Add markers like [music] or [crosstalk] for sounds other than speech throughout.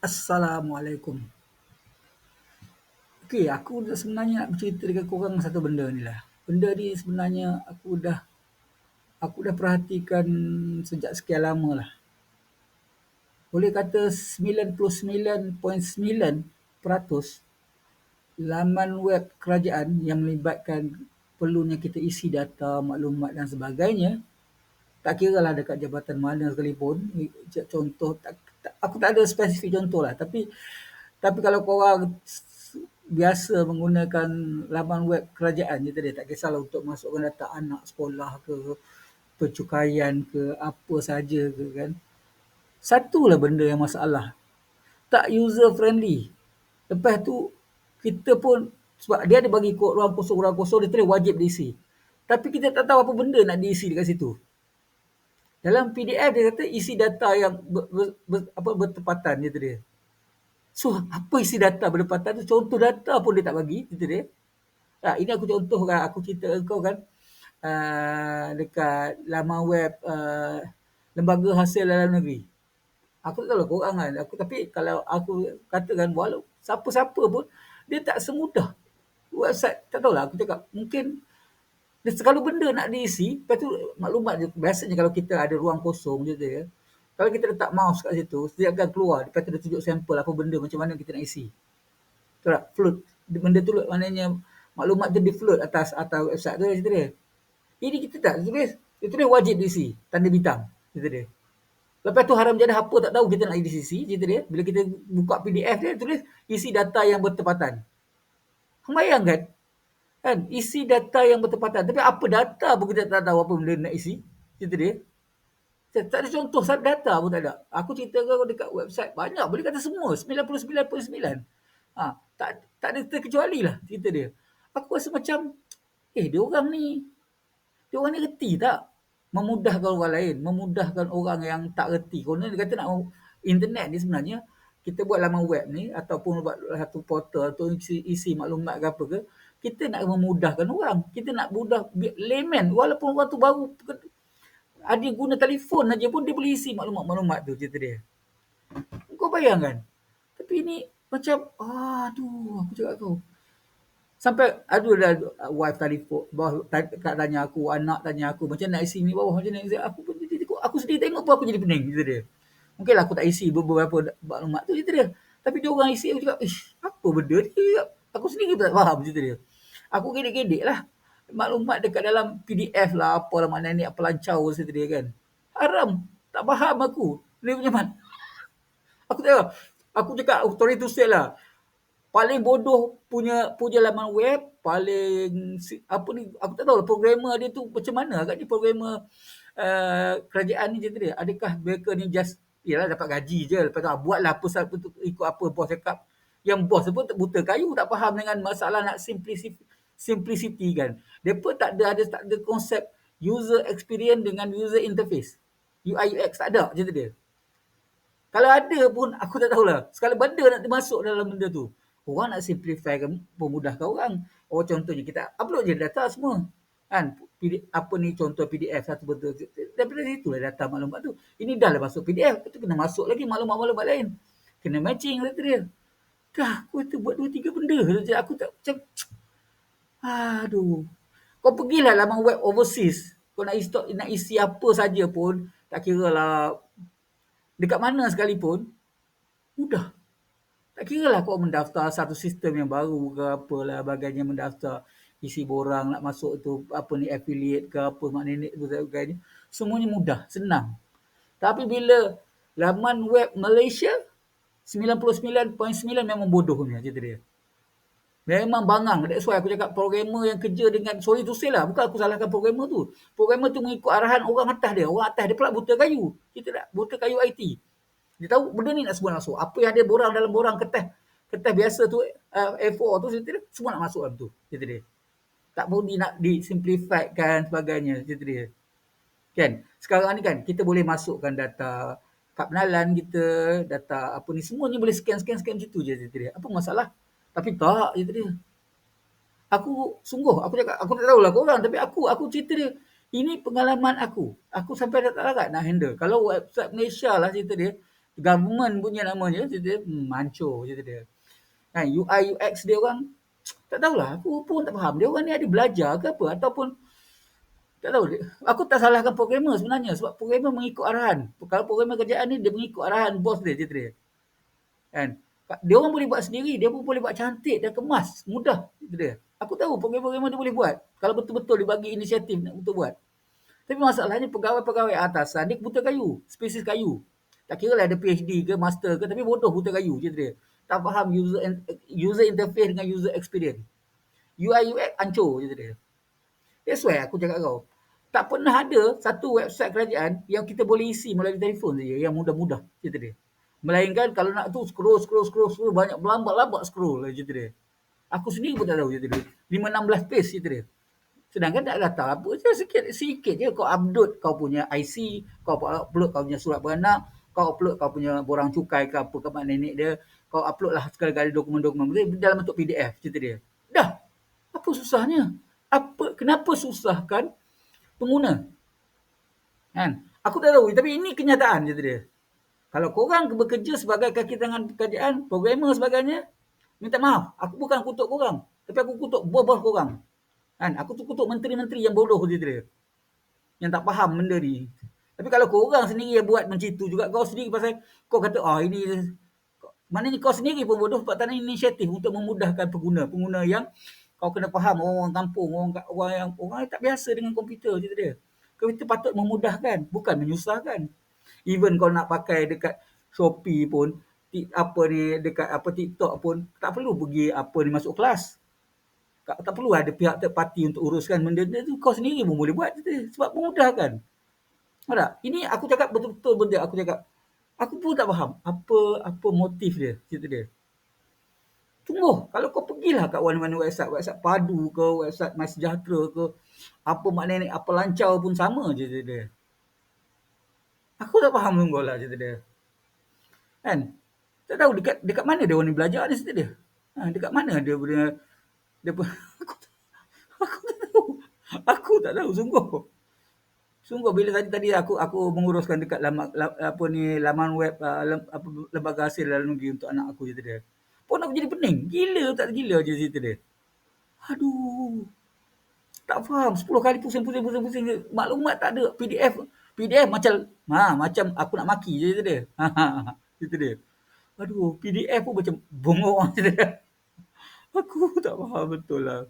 Assalamualaikum. Okey, aku sebenarnya nak bercerita dengan korang satu benda ni lah. Benda ni sebenarnya aku dah aku dah perhatikan sejak sekian lama lah. Boleh kata 99.9% laman web kerajaan yang melibatkan perlunya kita isi data, maklumat dan sebagainya, tak kira lah dekat jabatan mana sekalipun, contoh, aku tak ada spesifik contoh lah. Tapi tapi kalau korang biasa menggunakan laman web kerajaan je tadi, tak kisahlah untuk masukkan data anak sekolah ke, pencukaian ke, apa saja ke kan. Satulah benda yang masalah. Tak user friendly. Lepas tu, kita pun, sebab dia ada bagi kod ruang kosong, ruang kosong, dia tulis wajib diisi. Tapi kita tak tahu apa benda nak diisi dekat situ. Dalam PDF dia kata isi data yang ber, ber, ber, apa, bertepatan dia dia. So, apa isi data bertepatan tu? Contoh data pun dia tak bagi, gitu dia. Nah, ini aku contohkan, aku cerita kau kan, uh, dekat laman web uh, Lembaga Hasil Dalam Negeri. Aku tak tahu lah korang kan. Aku, tapi kalau aku katakan, walau siapa-siapa pun, dia tak semudah. Website, tak tahulah aku cakap. Mungkin dia segala benda nak diisi, lepas tu maklumat je. Biasanya kalau kita ada ruang kosong je ya. Kalau kita letak mouse kat situ, dia akan keluar. Lepas tu dia tunjuk sampel apa benda macam mana kita nak isi. Betul tak? Float. Benda tu maknanya maklumat tu di float atas atau website tu cerita dia. Ini kita tak tulis. Dia tulis wajib diisi. Tanda bintang. Cerita dia. Lepas tu haram jadi apa tak tahu kita nak diisi. Cerita dia. Bila kita buka PDF dia tulis isi data yang bertepatan. Bayang kan? Isi data yang bertepatan. Tapi apa data pun kita tak tahu apa benda nak isi. Cerita dia. Tak ada contoh data pun tak ada. Aku cerita kau dekat website banyak. Boleh kata semua. 99.9. Ha, tak, tak ada terkecuali lah cerita dia. Aku rasa macam, eh dia orang ni, dia orang ni reti tak? Memudahkan orang lain. Memudahkan orang yang tak reti. Kalau dia kata nak internet ni sebenarnya, kita buat laman web ni ataupun buat satu portal atau isi, isi maklumat ke apa ke, kita nak memudahkan orang. Kita nak mudah layman walaupun orang tu baru ada guna telefon aja pun dia boleh isi maklumat-maklumat tu cerita dia. Kau bayangkan. Tapi ini macam aduh aku cakap kau. Sampai aduh dah wife telefon, bawah tak tanya aku, anak tanya aku macam nak isi ni bawah macam nak isi. Aku pun jadi aku sedih tengok pun aku jadi pening cerita dia. Mungkinlah aku tak isi beberapa maklumat tu cerita dia. Tapi dia orang isi aku cakap, "Ish, apa benda ni?" Aku sendiri pun tak faham cerita dia. Aku gedek-gedek lah. Maklumat dekat dalam PDF lah. Apalah makna ni. Apa lancau cerita dia kan. Haram. Tak faham aku. Ni punya mana. [laughs] Aku tak. Aku cakap story tu say lah. Paling bodoh punya punya laman web. Paling apa ni. Aku tak tahu lah programmer dia tu macam mana. Agaknya programmer uh, kerajaan ni cerita dia. Adakah mereka ni just Yalah dapat gaji je. Lepas tu ah, buatlah apa, apa ikut apa bos cakap. Yang bos pun buta kayu tak faham dengan masalah nak simplicity simplicity kan. Depa tak ada ada tak ada konsep user experience dengan user interface. UI UX tak ada cerita dia. Kalau ada pun aku tak tahulah. Sekali benda nak masuk dalam benda tu. Orang nak simplify kan, memudahkan orang. Oh contohnya kita upload je data semua. Kan? apa ni contoh PDF satu betul. Daripada situ lah data maklumat tu. Ini dah lah masuk PDF. Itu kena masuk lagi maklumat-maklumat lain. Kena matching kata dia. Kah, aku tu buat dua tiga benda. Aku tak macam Aduh. Kau pergilah laman web overseas. Kau nak isi, nak isi apa saja pun, tak kira lah dekat mana sekalipun, mudah. Tak kira lah kau mendaftar satu sistem yang baru ke apalah bagainya mendaftar isi borang nak masuk tu apa ni affiliate ke apa maknanya tu sebagainya. Semuanya mudah, senang. Tapi bila laman web Malaysia 99.9 memang bodohnya cerita dia. Memang bangang. That's why aku cakap programmer yang kerja dengan, sorry to say lah, bukan aku salahkan programmer tu. Programmer tu mengikut arahan orang atas dia. Orang atas dia pula buta kayu. Kita tak buta kayu IT. Dia tahu benda ni nak semua masuk. Apa yang ada borang dalam borang kertas, kertas biasa tu, uh, A4 tu, cerita dia, semua nak masuk dalam tu. Cerita dia. Tak pun di, nak disimplifikan sebagainya. Cerita dia. Kan? Sekarang ni kan, kita boleh masukkan data kad penalan kita, data apa ni, semuanya boleh scan-scan-scan macam tu je. Cerita dia. Apa masalah? Tapi tak cerita dia. Aku sungguh, aku cakap, aku tak tahu lah korang. Tapi aku, aku cerita dia. Ini pengalaman aku. Aku sampai dah tak larat nak handle. Kalau website Malaysia lah cerita dia. Government punya namanya, cerita dia, hmm, mancur cerita dia. Kan, UI, UX dia orang, tak tahulah, aku pun tak faham. Dia orang ni ada belajar ke apa ataupun tak tahu. Aku tak salahkan programmer sebenarnya sebab programmer mengikut arahan. Kalau programmer kerjaan ni dia mengikut arahan bos dia cerita. Kan? Dia orang boleh buat sendiri, dia pun boleh buat cantik dan kemas, mudah cerita dia. Aku tahu programmer-programmer dia boleh buat. Kalau betul-betul dia bagi inisiatif nak betul buat. Tapi masalahnya pegawai-pegawai atasan dia buta kayu, spesies kayu. Tak kira lah ada PhD ke, master ke, tapi bodoh buta kayu cerita dia. Tak faham user user interface dengan user experience. UI UX hancur cerita dia. That's why aku cakap kau. Tak pernah ada satu website kerajaan yang kita boleh isi melalui telefon saja yang mudah-mudah cerita dia. Melainkan kalau nak tu scroll scroll scroll scroll banyak berlambat-lambat scroll lah cerita dia. Aku sendiri pun tak tahu cerita dia. 5 16 page cerita dia. Sedangkan tak data apa je sikit sikit je kau upload kau punya IC, kau upload kau punya surat beranak, kau upload kau punya borang cukai ke apa ke mak nenek dia, kau upload lah segala-gala dokumen-dokumen dalam bentuk PDF cerita dia. Dah. Apa susahnya? Apa kenapa susahkan pengguna. Kan? Aku tak tahu tapi ini kenyataan je dia. Kalau korang bekerja sebagai kaki tangan pekerjaan, programmer sebagainya, minta maaf. Aku bukan kutuk korang. Tapi aku kutuk bos-bos korang. Kan? Aku tu kutuk menteri-menteri yang bodoh je dia. Yang tak faham benda ni. Tapi kalau korang sendiri yang buat macam itu juga, kau sendiri pasal kau kata, oh ini, maknanya kau sendiri pun bodoh sebab tak ada inisiatif untuk memudahkan pengguna. Pengguna yang kau kena faham orang kampung, orang orang yang orang yang tak biasa dengan komputer cerita dia. Komputer patut memudahkan, bukan menyusahkan. Even kau nak pakai dekat Shopee pun, apa ni dekat apa TikTok pun tak perlu pergi apa ni masuk kelas. Tak, tak perlu ada pihak third party untuk uruskan benda tu kau sendiri pun boleh buat cerita sebab memudahkan. Tak? Ini aku cakap betul-betul benda aku cakap. Aku pun tak faham apa apa motif dia cerita dia. Tunggu, kalau kau pergilah kat mana-mana website, website padu ke, website My Sejahtera ke, apa maknanya apa lancar pun sama je dia. Aku tak faham tunggu lah cerita dia. Kan? Tak tahu dekat dekat mana dia orang ni belajar ni cerita dia. Ha, dekat mana dia punya dia pun [laughs] aku, aku tak tahu. Aku tak tahu sungguh. Sungguh bila tadi tadi aku aku menguruskan dekat lama, apa ni laman web uh, apa lembaga hasil dalam negeri untuk anak aku cerita dia. Pun aku jadi pening. Gila tak gila je cerita dia. Aduh. Tak faham. 10 kali pusing, pusing, pusing, pusing. Maklumat tak ada. PDF. PDF macam, ha, macam aku nak maki je cerita dia. Ha, ha, ha. cerita dia. Aduh, PDF pun macam bongok [laughs] cerita dia. Aku tak faham betul lah.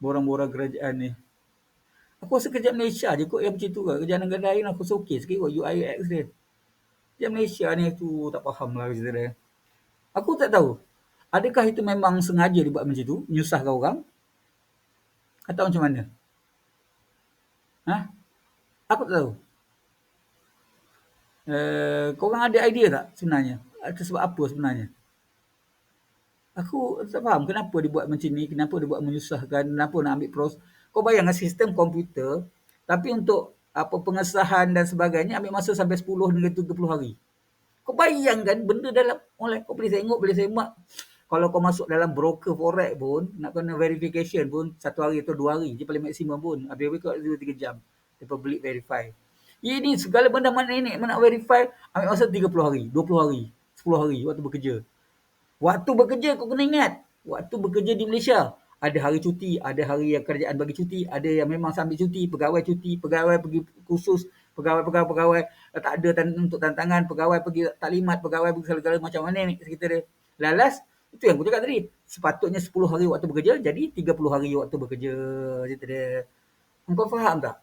Borang-borang kerajaan ni. Aku rasa kerja Malaysia je kot yang macam tu lah. Kerja negara lain aku rasa okey sikit kot UI UX dia. Kerja Malaysia ni tu tak faham lah cerita dia. Aku tak tahu. Adakah itu memang sengaja dibuat macam itu? Menyusahkan orang? Atau macam mana? Ha? Aku tak tahu. Uh, korang ada idea tak sebenarnya? Sebab apa sebenarnya? Aku tak faham kenapa dibuat macam ni, kenapa dibuat menyusahkan, kenapa nak ambil pros. Kau bayangkan sistem komputer, tapi untuk apa pengesahan dan sebagainya ambil masa sampai 10 hingga 30 hari. Kau bayangkan benda dalam online kau boleh tengok, boleh semak. Kalau kau masuk dalam broker forex pun, nak kena verification pun, satu hari atau dua hari. Dia paling maksimum pun. Habis-habis kau dua tiga jam. Dia public verify. Ini segala benda mana ini, nak verify, ambil masa 30 hari, 20 hari, 10 hari waktu bekerja. Waktu bekerja kau kena ingat. Waktu bekerja di Malaysia, ada hari cuti, ada hari yang kerajaan bagi cuti, ada yang memang sambil cuti, pegawai cuti, pegawai pergi khusus, pegawai-pegawai eh, tak ada tan- untuk tantangan, pegawai pergi taklimat, pegawai pergi segala-gala macam mana ni kita dia. Lalas, itu yang aku cakap tadi. Sepatutnya 10 hari waktu bekerja, jadi 30 hari waktu bekerja. Kita dia. Kau faham tak?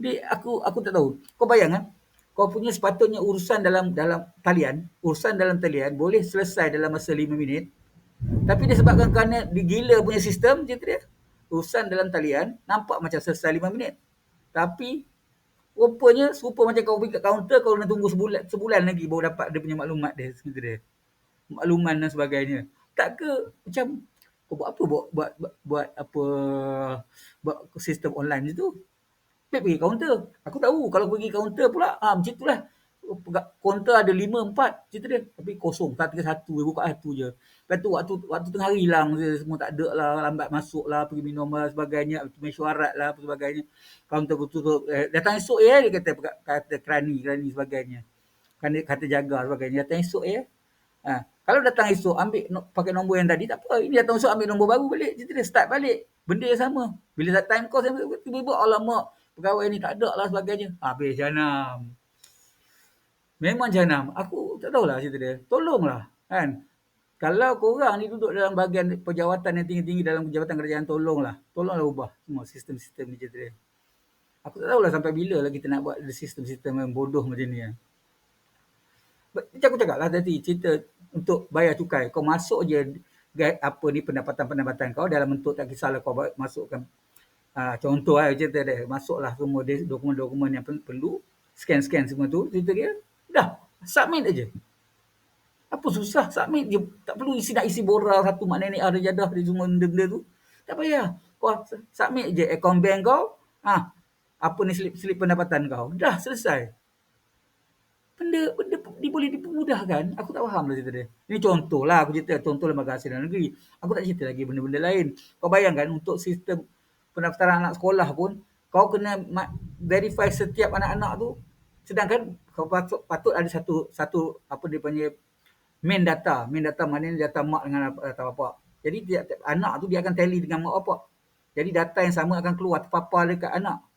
Jadi aku aku tak tahu. Kau bayang kan? Kau punya sepatutnya urusan dalam dalam talian, urusan dalam talian boleh selesai dalam masa 5 minit. Tapi disebabkan kerana digila punya sistem, cerita dia, urusan dalam talian nampak macam selesai 5 minit. Tapi rupanya serupa macam kau pergi kat kaunter kau nak tunggu sebulan sebulan lagi baru dapat dia punya maklumat dia dia. Makluman dan sebagainya. Tak ke macam kau buat apa buat buat buat, buat apa buat sistem online tu? Pergi kaunter. Aku tahu kalau pergi kaunter pula ah macam itulah kaunter ada lima empat cerita dia tapi kosong tak tinggal satu dia buka satu je lepas tu waktu waktu tengah hari hilang je semua tak ada lah lambat masuk lah pergi minum lah sebagainya mesyuarat lah apa sebagainya kaunter tutup eh, datang esok ya dia kata kata kerani kerani sebagainya Kan dia kata jaga sebagainya. Datang esok ya. Ha. Kalau datang esok ambil no, pakai nombor yang tadi tak apa. Ini datang esok ambil nombor baru balik. Cerita dia start balik. Benda yang sama. Bila tak time course tiba-tiba alamak pegawai ni tak ada lah sebagainya. Habis janam. Memang janam. Aku tak tahulah cerita dia. Tolonglah. Kan? Kalau korang ni duduk dalam bahagian pejawatan yang tinggi-tinggi dalam jabatan kerajaan, tolonglah. Tolonglah ubah semua sistem-sistem ni cerita dia. Aku tak tahulah sampai bila lah kita nak buat sistem-sistem yang bodoh macam ni. Ya. Macam aku cakap lah tadi, cerita untuk bayar cukai. Kau masuk je apa ni pendapatan-pendapatan kau dalam bentuk tak kisahlah kau masukkan uh, contoh lah cerita dia. Masuklah semua dokumen-dokumen yang perlu. Scan-scan semua tu. Cerita dia. Dah. Submit aja. Apa susah submit je. Tak perlu isi nak isi borang satu mak nenek ada jadah dia semua benda-benda tu. Tak payah. Kau submit je account bank kau. Ha, apa ni slip-slip pendapatan kau. Dah selesai. Benda, benda dia boleh dipermudahkan. Aku tak faham lah cerita dia. Ini contoh lah. Aku cerita contoh lembaga hasil dalam negeri. Aku tak cerita lagi benda-benda lain. Kau bayangkan untuk sistem pendaftaran anak sekolah pun. Kau kena verify setiap anak-anak tu. Sedangkan patut, patut ada satu satu apa dia panggil main data. Main data mana ni data mak dengan data bapak. Jadi tiap anak tu dia akan tally dengan mak bapak. Jadi data yang sama akan keluar terpapar dekat anak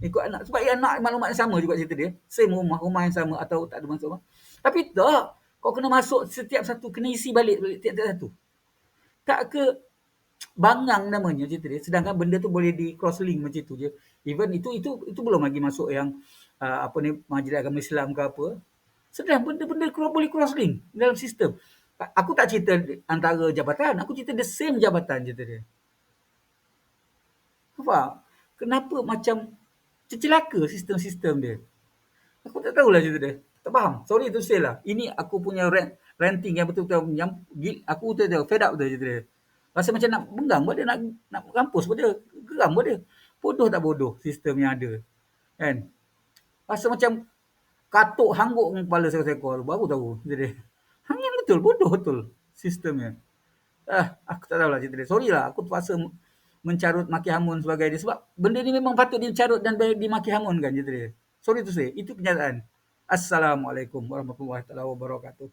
ikut anak. Sebab ia anak maklumat yang sama juga cerita dia. Same rumah, rumah yang sama atau tak ada masuk rumah. Tapi tak. Kau kena masuk setiap satu, kena isi balik, balik tiap-tiap satu. Tak ke bangang namanya cerita dia. Sedangkan benda tu boleh di cross link macam tu je. Even itu itu itu belum lagi masuk yang uh, apa ni majlis agama Islam ke apa. Sedang benda-benda boleh cross link dalam sistem. Aku tak cerita antara jabatan, aku cerita the same jabatan cerita dia. Apa? Kenapa macam celaka sistem-sistem dia. Aku tak tahulah cerita dia. Tak faham. Sorry to say lah. Ini aku punya rant, ranting yang betul-betul yang aku tu tahu fed up tu cerita dia. Rasa macam nak benggang buat dia nak nak kampus buat dia. Geram buat dia. Bodoh tak bodoh sistem yang ada. Kan? Rasa macam katuk hangguk dengan kepala seekor-ekor. Baru tahu cerita dia. Hangin betul. Bodoh betul sistemnya. Ah, aku tak tahulah cerita dia. Sorry lah. Aku terpaksa mencarut maki hamun sebagai dia. Sebab benda ni memang patut dicarut dan dimaki hamun kan. Gitu dia. Sorry to say. Itu kenyataan. Assalamualaikum warahmatullahi wabarakatuh.